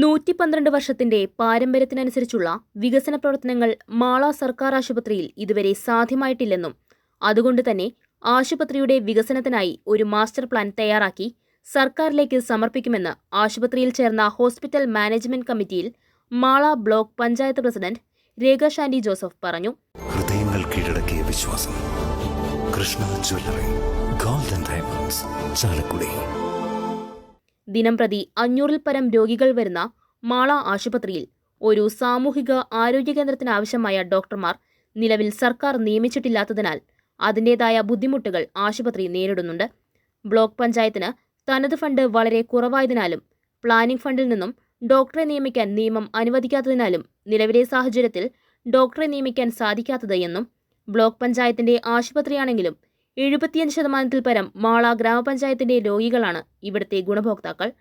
നൂറ്റി പന്ത്രണ്ട് വർഷത്തിന്റെ പാരമ്പര്യത്തിനനുസരിച്ചുള്ള വികസന പ്രവർത്തനങ്ങൾ മാള സർക്കാർ ആശുപത്രിയിൽ ഇതുവരെ സാധ്യമായിട്ടില്ലെന്നും അതുകൊണ്ട് തന്നെ ആശുപത്രിയുടെ വികസനത്തിനായി ഒരു മാസ്റ്റർ പ്ലാൻ തയ്യാറാക്കി സർക്കാരിലേക്ക് സമർപ്പിക്കുമെന്ന് ആശുപത്രിയിൽ ചേർന്ന ഹോസ്പിറ്റൽ മാനേജ്മെന്റ് കമ്മിറ്റിയിൽ മാള ബ്ലോക്ക് പഞ്ചായത്ത് പ്രസിഡന്റ് രേഖ ഷാൻഡി ജോസഫ് പറഞ്ഞു. ഹൃദയങ്ങൾ കീഴടക്കിയ വിശ്വാസം. Krishna jewellery golden diamonds Chalakudy. ദിനംപ്രതി അഞ്ഞൂറിൽ പരം രോഗികൾ വരുന്ന മാള ആശുപത്രിയിൽ ഒരു സാമൂഹിക ആരോഗ്യ കേന്ദ്രത്തിന് ആവശ്യമായ ഡോക്ടർമാർ നിലവിൽ സർക്കാർ നിയമിച്ചിട്ടില്ലാത്തതിനാൽ അതിന്റേതായ ബുദ്ധിമുട്ടുകൾ ആശുപത്രി നേരിടുന്നുണ്ട്. ബ്ലോക്ക് പഞ്ചായത്തിന് തനത് ഫണ്ട് വളരെ കുറവായതിനാലും പ്ലാനിംഗ് ഫണ്ടിൽ നിന്നും ഡോക്ടറെ നിയമിക്കാൻ നിയമം അനുവദിക്കാത്തതിനാലും നിലവിലെ സാഹചര്യത്തിൽ ഡോക്ടറെ നിയമിക്കാൻ സാധിക്കാത്തത് എന്നും ബ്ലോക്ക് പഞ്ചായത്തിന്റെ ആശുപത്രിയാണെങ്കിലും എഴുപത്തിയഞ്ച് ശതമാനത്തിൽ പരം മാള ഗ്രാമപഞ്ചായത്തിന്റെ രോഗികളാണ് ഇവിടുത്തെ ഗുണഭോക്താക്കൾ.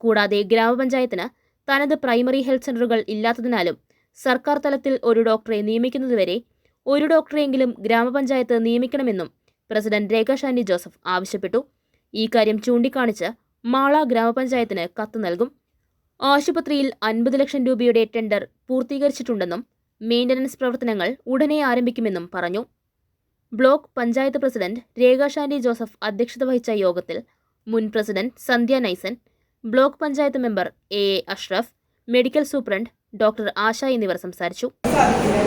കൂടാതെ ഗ്രാമപഞ്ചായത്തിന് തനത് പ്രൈമറി ഹെൽത്ത് സെന്ററുകൾ ഇല്ലാത്തതിനാലും സർക്കാർ തലത്തിൽ ഒരു ഡോക്ടറെ നിയമിക്കുന്നതുവരെ ഒരു ഡോക്ടറെയെങ്കിലും ഗ്രാമപഞ്ചായത്ത് നിയമിക്കണമെന്നും പ്രസിഡന്റ് രേഖ ജോസഫ് ആവശ്യപ്പെട്ടു. ഈ കാര്യം ചൂണ്ടിക്കാണിച്ച് മാള ഗ്രാമപഞ്ചായത്തിന് കത്ത് നൽകും. ആശുപത്രിയിൽ അൻപത് ലക്ഷം രൂപയുടെ ടെൻഡർ പൂർത്തീകരിച്ചിട്ടുണ്ടെന്നും മെയിന്റനൻസ് പ്രവർത്തനങ്ങൾ ഉടനെ ആരംഭിക്കുമെന്നും പറഞ്ഞു. ബ്ലോക്ക് പഞ്ചായത്ത് പ്രസിഡന്റ് രേഖ ജോസഫ് അധ്യക്ഷത വഹിച്ച യോഗത്തിൽ മുൻ president Sandhya Naisan block panchayat member A A Ashraf medical superintendent doctor Asha എന്നിവർ സംസാരിച്ചു. സാധിക്കില്ല.